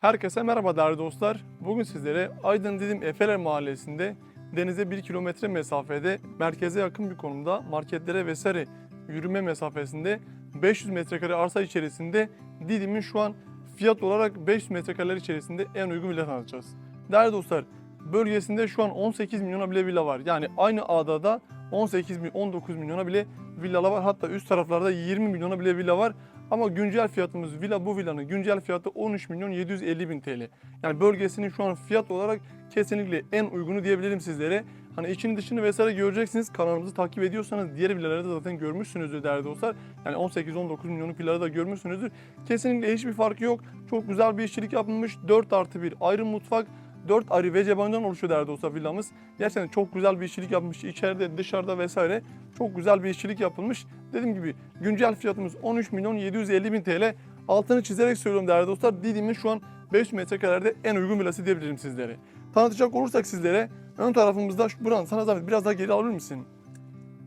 Herkese merhaba değerli dostlar. Bugün sizlere Aydın Didim Efeler Mahallesi'nde denize 1 kilometre mesafede merkeze yakın bir konumda marketlere vesaire yürüme mesafesinde 500 metrekare arsa içerisinde Didim'in şu an fiyat olarak 500 metrekareler içerisinde en uygun villa tanıtacağız. Değerli dostlar bölgesinde şu an 18 milyona bile villa var. Yani aynı adada 18 milyon 19 milyona bile villalar var. Hatta üst taraflarda 20 milyona bile villa var. Ama güncel fiyatımız villa bu villanın güncel fiyatı 13 milyon 750 bin TL. Yani bölgesinin şu an fiyat olarak kesinlikle en uygunu diyebilirim sizlere. Hani içini dışını vesaire göreceksiniz. Kanalımızı takip ediyorsanız diğer villaları da zaten görmüşsünüzdür değerli dostlar. Yani 18-19 milyonluk villaları da görmüşsünüzdür. Kesinlikle hiçbir farkı yok. Çok güzel bir işçilik yapılmış. 4 artı 1 ayrı mutfak. 4 ayrı vecebandan oluşuyor değerli dostlar villamız. Gerçekten çok güzel bir işçilik yapmış. İçeride, dışarıda vesaire çok güzel bir işçilik yapılmış. Dediğim gibi güncel fiyatımız 13 milyon 750 bin TL. Altını çizerek söylüyorum değerli dostlar. Didim'in şu an 500 metrekarede en uygun villası diyebilirim sizlere. Tanıtacak olursak sizlere ön tarafımızda şu buranın sana zahmet biraz daha geri alır mısın?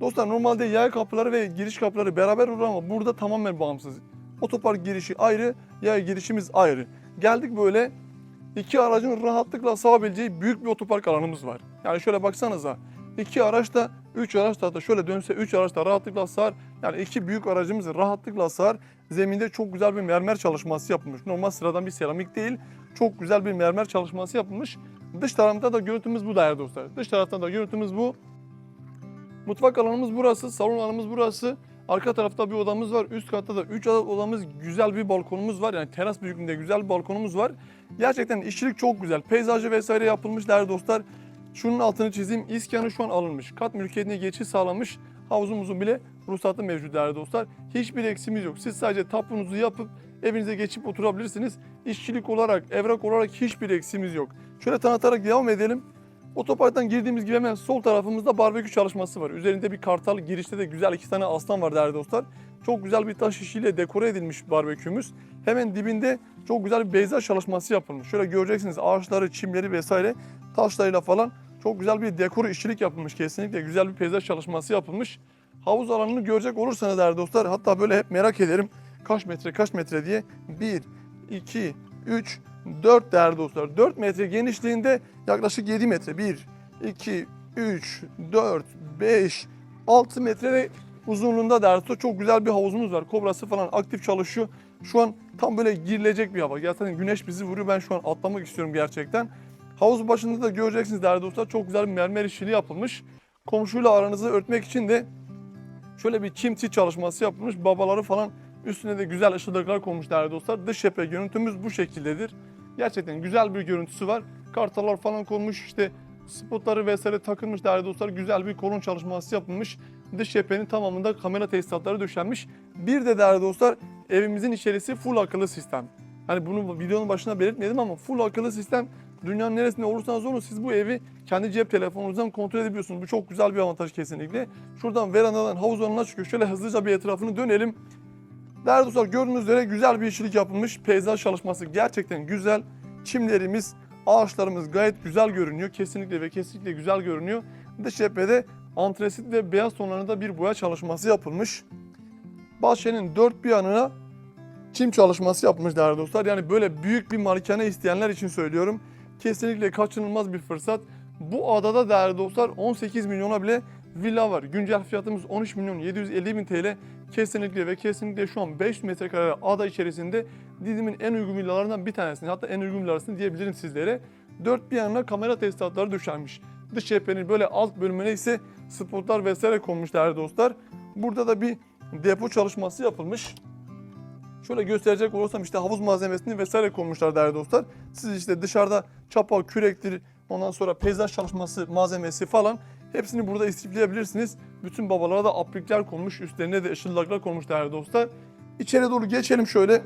Dostlar normalde yaya kapıları ve giriş kapıları beraber olur ama burada tamamen bağımsız. Otopark girişi ayrı, yaya girişimiz ayrı. Geldik böyle iki aracın rahatlıkla sığabileceği büyük bir otopark alanımız var. Yani şöyle baksanıza iki araç da üç araç da, da şöyle dönse üç araç da rahatlıkla sığar. Yani iki büyük aracımız rahatlıkla sığar. Zeminde çok güzel bir mermer çalışması yapılmış. Normal sıradan bir seramik değil. Çok güzel bir mermer çalışması yapılmış. Dış tarafta da görüntümüz bu değerli dostlar. Dış tarafta da görüntümüz bu. Mutfak alanımız burası, salon alanımız burası. Arka tarafta bir odamız var. Üst katta da 3 adet odamız, güzel bir balkonumuz var. Yani teras büyüklüğünde güzel bir balkonumuz var. Gerçekten işçilik çok güzel. Peyzajı vesaire yapılmış değerli dostlar. Şunun altını çizeyim. İskanı şu an alınmış. Kat mülkiyetine geçiş sağlamış. Havuzumuzun bile ruhsatı mevcut değerli dostlar. Hiçbir eksimiz yok. Siz sadece tapunuzu yapıp evinize geçip oturabilirsiniz. İşçilik olarak, evrak olarak hiçbir eksimiz yok. Şöyle tanıtarak devam edelim. Otoparktan girdiğimiz gibi hemen sol tarafımızda barbekü çalışması var. Üzerinde bir kartal, girişte de güzel iki tane aslan var değerli dostlar. Çok güzel bir taş işiyle dekore edilmiş barbekümüz. Hemen dibinde çok güzel bir beyzaj çalışması yapılmış. Şöyle göreceksiniz ağaçları, çimleri vesaire taşlarıyla falan çok güzel bir dekor işçilik yapılmış kesinlikle. Güzel bir peyzaj çalışması yapılmış. Havuz alanını görecek olursanız değerli dostlar hatta böyle hep merak ederim kaç metre kaç metre diye 1, 2, 3, 4 değerli dostlar. 4 metre genişliğinde yaklaşık 7 metre. 1, 2, 3, 4, 5, 6 metre ve uzunluğunda dostlar çok güzel bir havuzumuz var. Kobrası falan aktif çalışıyor. Şu an tam böyle girilecek bir hava. Gerçekten güneş bizi vuruyor. Ben şu an atlamak istiyorum gerçekten. Havuz başında da göreceksiniz değerli dostlar. Çok güzel bir mermer işçiliği yapılmış. Komşuyla aranızı örtmek için de şöyle bir çimsi çalışması yapılmış. Babaları falan üstüne de güzel ışıldıklar konmuş değerli dostlar. Dış cephe görüntümüz bu şekildedir. Gerçekten güzel bir görüntüsü var. Kartalar falan konmuş işte spotları vesaire takılmış değerli dostlar. Güzel bir kolon çalışması yapılmış. Dış cephenin tamamında kamera tesisatları döşenmiş. Bir de değerli dostlar evimizin içerisi full akıllı sistem. Hani bunu videonun başına belirtmedim ama full akıllı sistem dünyanın neresinde olursanız olun siz bu evi kendi cep telefonunuzdan kontrol edebiliyorsunuz. Bu çok güzel bir avantaj kesinlikle. Şuradan verandadan havuz alanına çıkıyor. Şöyle hızlıca bir etrafını dönelim. Değerli dostlar gördüğünüz üzere güzel bir işçilik yapılmış. Peyzaj çalışması gerçekten güzel. Çimlerimiz, ağaçlarımız gayet güzel görünüyor. Kesinlikle ve kesinlikle güzel görünüyor. Dış cephede antresit ve beyaz tonlarında bir boya çalışması yapılmış. Bahçenin dört bir yanına çim çalışması yapmış değerli dostlar. Yani böyle büyük bir malikane isteyenler için söylüyorum. Kesinlikle kaçınılmaz bir fırsat. Bu adada değerli dostlar 18 milyona bile villa var. Güncel fiyatımız 13 milyon 750 bin TL. Kesinlikle ve kesinlikle şu an 500 metrekare ada içerisinde Didim'in en uygun villalarından bir tanesini hatta en uygun villasını diyebilirim sizlere. Dört bir yanına kamera tesisatları döşenmiş. Dış cephenin böyle alt bölümüne ise spotlar vesaire konmuş değerli dostlar. Burada da bir depo çalışması yapılmış. Şöyle gösterecek olursam işte havuz malzemesini vesaire koymuşlar değerli dostlar. Siz işte dışarıda çapa, kürektir, ondan sonra peyzaj çalışması malzemesi falan hepsini burada istifleyebilirsiniz. Bütün babalara da aplikler konmuş, üstlerine de ışıldaklar konmuş değerli dostlar. İçeri doğru geçelim şöyle.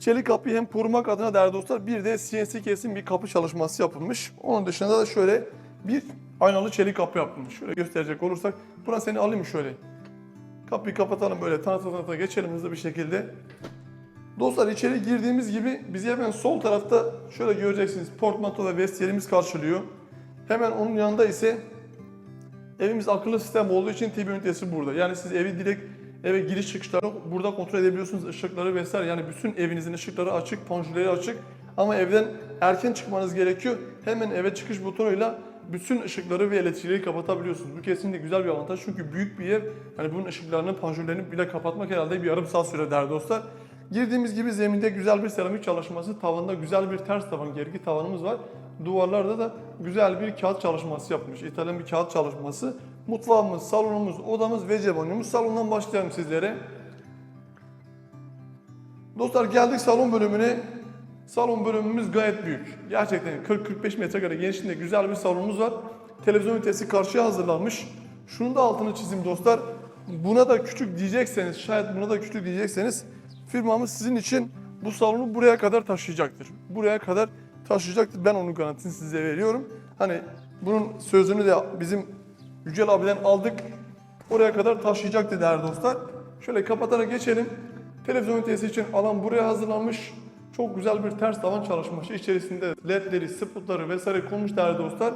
Çelik kapıyı hem korumak adına değerli dostlar bir de CNC kesim bir kapı çalışması yapılmış. Onun dışında da şöyle bir aynalı çelik kapı yapılmış. Şöyle gösterecek olursak. Buna seni alayım şöyle? Kapıyı kapatalım böyle tanıta tanıta geçelim hızlı bir şekilde. Dostlar içeri girdiğimiz gibi bizi hemen sol tarafta şöyle göreceksiniz portmanto ve vestiyerimiz karşılıyor. Hemen onun yanında ise evimiz akıllı sistem olduğu için TV ünitesi burada. Yani siz evi direkt eve giriş çıkışlarını burada kontrol edebiliyorsunuz. ışıkları vesaire. Yani bütün evinizin ışıkları açık, panjurları açık. Ama evden erken çıkmanız gerekiyor. Hemen eve çıkış butonuyla bütün ışıkları ve elektriği kapatabiliyorsunuz. Bu kesinlikle güzel bir avantaj çünkü büyük bir ev. Hani bunun ışıklarını, panjurlarını bile kapatmak herhalde bir yarım saat sürer değerli dostlar. Girdiğimiz gibi zeminde güzel bir seramik çalışması, tavanda güzel bir ters tavan, gergi tavanımız var. Duvarlarda da güzel bir kağıt çalışması yapmış. İtalyan bir kağıt çalışması. Mutfağımız, salonumuz, odamız ve cebanyomuz. Salondan başlayalım sizlere. Dostlar geldik salon bölümüne. Salon bölümümüz gayet büyük. Gerçekten 40-45 metrekare genişliğinde güzel bir salonumuz var. Televizyon ünitesi karşıya hazırlanmış. Şunu da altını çizeyim dostlar. Buna da küçük diyecekseniz, şayet buna da küçük diyecekseniz firmamız sizin için bu salonu buraya kadar taşıyacaktır. Buraya kadar taşıyacaktır. Ben onun garantisini size veriyorum. Hani bunun sözünü de bizim Yücel abiden aldık. Oraya kadar taşıyacaktı değerli dostlar. Şöyle kapatarak geçelim. Televizyon ünitesi için alan buraya hazırlanmış. Çok güzel bir ters tavan çalışması. İçerisinde ledleri, spotları vesaire konmuş değerli dostlar.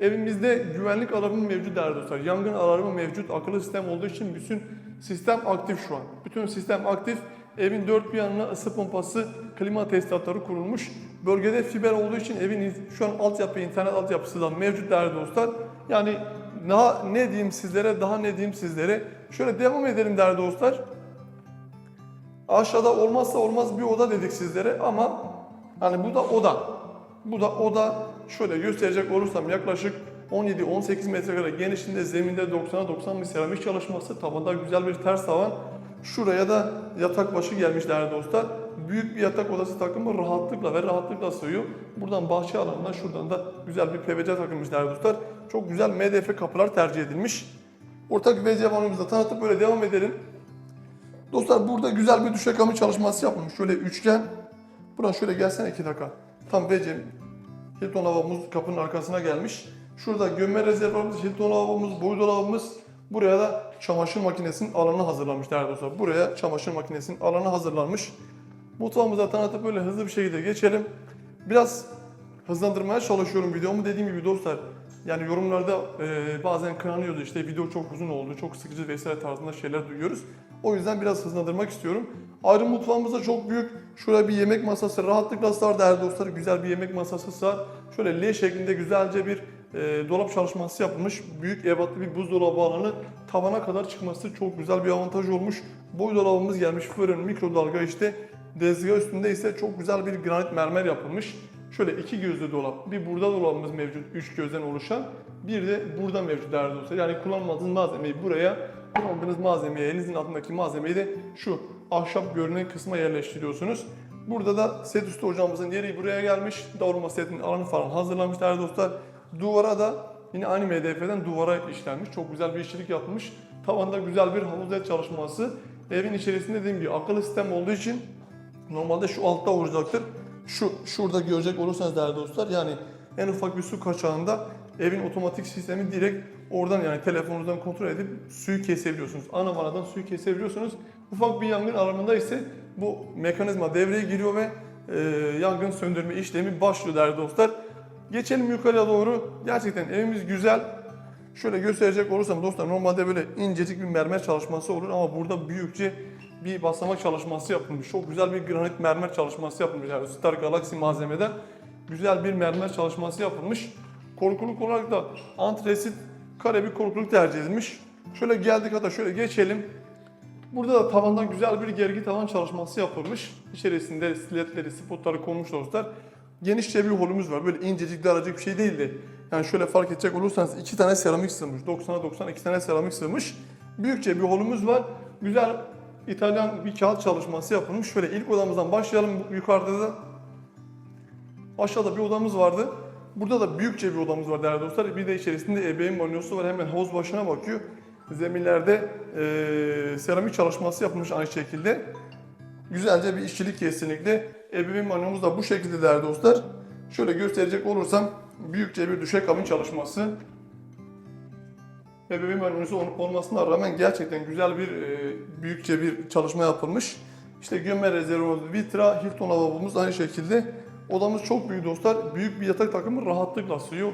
Evimizde güvenlik alarmı mevcut değerli dostlar. Yangın alarmı mevcut. Akıllı sistem olduğu için bütün sistem aktif şu an. Bütün sistem aktif. Evin dört bir yanına ısı pompası, klima tesisatları kurulmuş. Bölgede fiber olduğu için evin şu an altyapı, internet altyapısı da mevcut değerli dostlar. Yani daha ne diyeyim sizlere, daha ne diyeyim sizlere. Şöyle devam edelim değerli dostlar. Aşağıda olmazsa olmaz bir oda dedik sizlere ama hani bu da oda. Bu da oda şöyle gösterecek olursam yaklaşık 17-18 metrekare genişliğinde zeminde 90'a 90 bir seramik çalışması. Tavanda güzel bir ters tavan. Şuraya da yatak başı gelmiş değerli dostlar. Büyük bir yatak odası takımı rahatlıkla ve rahatlıkla sığıyor. Buradan bahçe alanına şuradan da güzel bir PVC takılmış değerli dostlar. Çok güzel MDF kapılar tercih edilmiş. Ortak vanımızı da tanıtıp böyle devam edelim. Dostlar burada güzel bir düşekamı çalışması yapılmış. Şöyle üçgen. Buradan şöyle gelsene iki dakika. Tam WC Hilton lavabomuz kapının arkasına gelmiş. Şurada gömme rezervuarımız, Hilton lavabomuz, boy dolabımız. Buraya da çamaşır makinesinin alanı hazırlanmış değerli dostlar. Buraya çamaşır makinesinin alanı hazırlanmış. Mutfağımıza tanıtıp böyle hızlı bir şekilde geçelim. Biraz hızlandırmaya çalışıyorum videomu. Dediğim gibi dostlar yani yorumlarda e, bazen kınanıyordu işte video çok uzun oldu, çok sıkıcı vesaire tarzında şeyler duyuyoruz. O yüzden biraz hızlandırmak istiyorum. Ayrı mutfağımız da çok büyük. Şuraya bir yemek masası rahatlıkla sığar değerli dostlar. Güzel bir yemek masası sığar. Şöyle L şeklinde güzelce bir e, dolap çalışması yapılmış. Büyük ebatlı bir buzdolabı alanı tavana kadar çıkması çok güzel bir avantaj olmuş. Boy dolabımız gelmiş. Fırın, mikrodalga işte. Dezgah üstünde ise çok güzel bir granit mermer yapılmış. Şöyle iki gözlü dolap. Bir burada dolabımız mevcut. Üç gözden oluşan. Bir de burada mevcut değerli dostlar. Yani kullanmadığınız malzemeyi buraya, kullandığınız malzemeyi, elinizin altındaki malzemeyi de şu ahşap görünen kısma yerleştiriyorsunuz. Burada da set üstü ocağımızın yeri buraya gelmiş. Davulma setinin alanı falan hazırlanmış değerli dostlar. Duvara da yine aynı MDF'den duvara işlenmiş. Çok güzel bir işçilik yapılmış. Tavanda güzel bir havuz led çalışması. Evin içerisinde dediğim gibi akıllı sistem olduğu için normalde şu altta olacaktır. Şu şurada görecek olursanız değerli dostlar yani en ufak bir su kaçağında evin otomatik sistemi direkt oradan yani telefonunuzdan kontrol edip suyu kesebiliyorsunuz. Ana vanadan suyu kesebiliyorsunuz. Ufak bir yangın alanında ise bu mekanizma devreye giriyor ve e, yangın söndürme işlemi başlıyor değerli dostlar. Geçelim yukarıya doğru. Gerçekten evimiz güzel. Şöyle gösterecek olursam dostlar normalde böyle incecik bir mermer çalışması olur ama burada büyükçe bir basamak çalışması yapılmış. Çok güzel bir granit mermer çalışması yapılmış. Yani Star Galaxy malzemeden güzel bir mermer çalışması yapılmış. Korkuluk olarak da antresit kare bir korkuluk tercih edilmiş. Şöyle geldik hatta şöyle geçelim. Burada da tavandan güzel bir gergi tavan çalışması yapılmış. İçerisinde stiletleri, spotları konmuş dostlar. Genişçe bir holümüz var. Böyle incecik daracık bir şey değil de. Yani şöyle fark edecek olursanız iki tane seramik sığmış. 90'a 90 iki tane seramik sığmış. Büyükçe bir holümüz var. Güzel İtalyan bir kağıt çalışması yapılmış. Şöyle ilk odamızdan başlayalım. Yukarıda da aşağıda bir odamız vardı. Burada da büyükçe bir odamız var değerli dostlar. Bir de içerisinde ebeveyn banyosu var. Hemen havuz başına bakıyor. Zeminlerde eee, seramik çalışması yapılmış aynı şekilde. Güzelce bir işçilik kesinlikle. Ebeveyn banyomuz da bu şekilde değerli dostlar. Şöyle gösterecek olursam büyükçe bir düşekabin çalışması. Ebeveyn ol- olmasına rağmen gerçekten güzel bir e, büyükçe bir çalışma yapılmış. İşte gömme rezervuarımız, vitra, Hilton lavabomuz aynı şekilde. Odamız çok büyük dostlar. Büyük bir yatak takımı rahatlıkla sığıyor.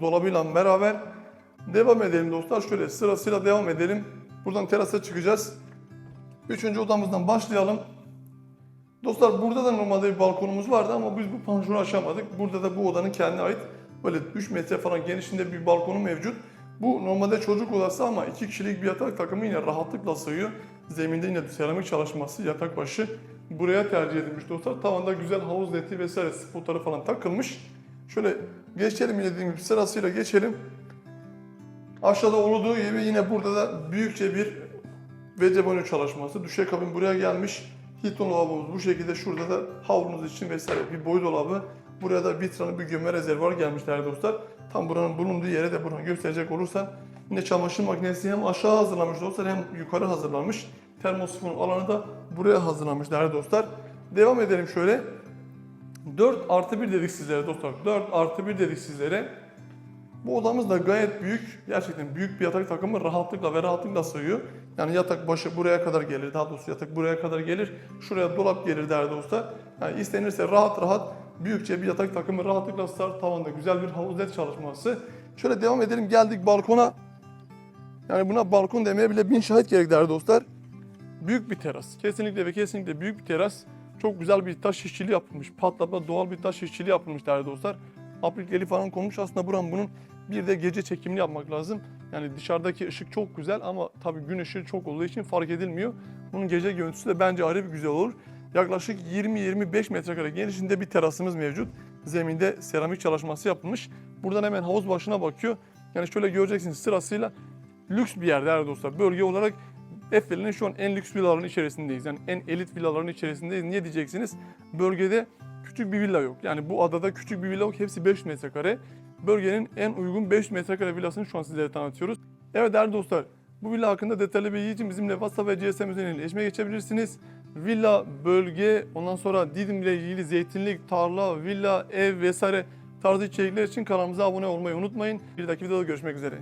Dolabıyla beraber. Devam edelim dostlar. Şöyle sırasıyla devam edelim. Buradan terasa çıkacağız. Üçüncü odamızdan başlayalım. Dostlar burada da normalde bir balkonumuz vardı ama biz bu panjuru aşamadık. Burada da bu odanın kendine ait böyle 3 metre falan genişliğinde bir balkonu mevcut. Bu normalde çocuk odası ama iki kişilik bir yatak takımı yine rahatlıkla sığıyor. Zeminde yine seramik çalışması yatak başı buraya tercih edilmiş dostlar. Tavanda güzel havuz neti vesaire spotları falan takılmış. Şöyle geçelim yine dediğim gibi sırasıyla geçelim. Aşağıda olduğu gibi yine burada da büyükçe bir WC banyo çalışması. Düşekabin buraya gelmiş. Hilton lavabomuz bu şekilde. Şurada da havlunuz için vesaire bir boy dolabı. Buraya da vitranı bir gömme rezervuar gelmiş değerli dostlar. Tam buranın bulunduğu yere de buradan gösterecek olursan yine çamaşır makinesi hem aşağı hazırlamış dostlar hem yukarı hazırlanmış. Termosifon alanı da buraya hazırlanmış değerli dostlar. Devam edelim şöyle. 4 artı 1 dedik sizlere dostlar. 4 artı 1 dedik sizlere. Bu odamız da gayet büyük. Gerçekten büyük bir yatak takımı rahatlıkla ve rahatlıkla sığıyor. Yani yatak başı buraya kadar gelir. Daha doğrusu yatak buraya kadar gelir. Şuraya dolap gelir değerli dostlar. Yani istenirse rahat rahat büyükçe bir yatak takımı rahatlıkla sığar. Tavanda güzel bir havuz led çalışması. Şöyle devam edelim. Geldik balkona. Yani buna balkon demeye bile bin şahit gerek değerli dostlar. Büyük bir teras. Kesinlikle ve kesinlikle büyük bir teras. Çok güzel bir taş işçiliği yapılmış. Patlatma doğal bir taş işçiliği yapılmış değerli dostlar. Aplikleri falan konmuş. Aslında buranın bunun bir de gece çekimli yapmak lazım. Yani dışarıdaki ışık çok güzel ama tabii gün ışığı çok olduğu için fark edilmiyor. Bunun gece görüntüsü de bence ayrı bir güzel olur. Yaklaşık 20-25 metrekare genişliğinde bir terasımız mevcut. Zeminde seramik çalışması yapılmış. Buradan hemen havuz başına bakıyor. Yani şöyle göreceksiniz sırasıyla lüks bir yer değerli dostlar. Bölge olarak Effel'in şu an en lüks villaların içerisindeyiz. Yani en elit villaların içerisindeyiz. Niye diyeceksiniz? Bölgede küçük bir villa yok. Yani bu adada küçük bir villa yok. Hepsi 500 metrekare. Bölgenin en uygun 500 metrekare villasını şu an sizlere tanıtıyoruz. Evet değerli dostlar, bu villa hakkında detaylı bilgi için bizimle WhatsApp ve GSM üzerinden iletişime geçebilirsiniz. Villa, bölge, ondan sonra Didim ile ilgili zeytinlik, tarla, villa, ev vesaire tarzı içerikler için kanalımıza abone olmayı unutmayın. Bir dahaki videoda görüşmek üzere.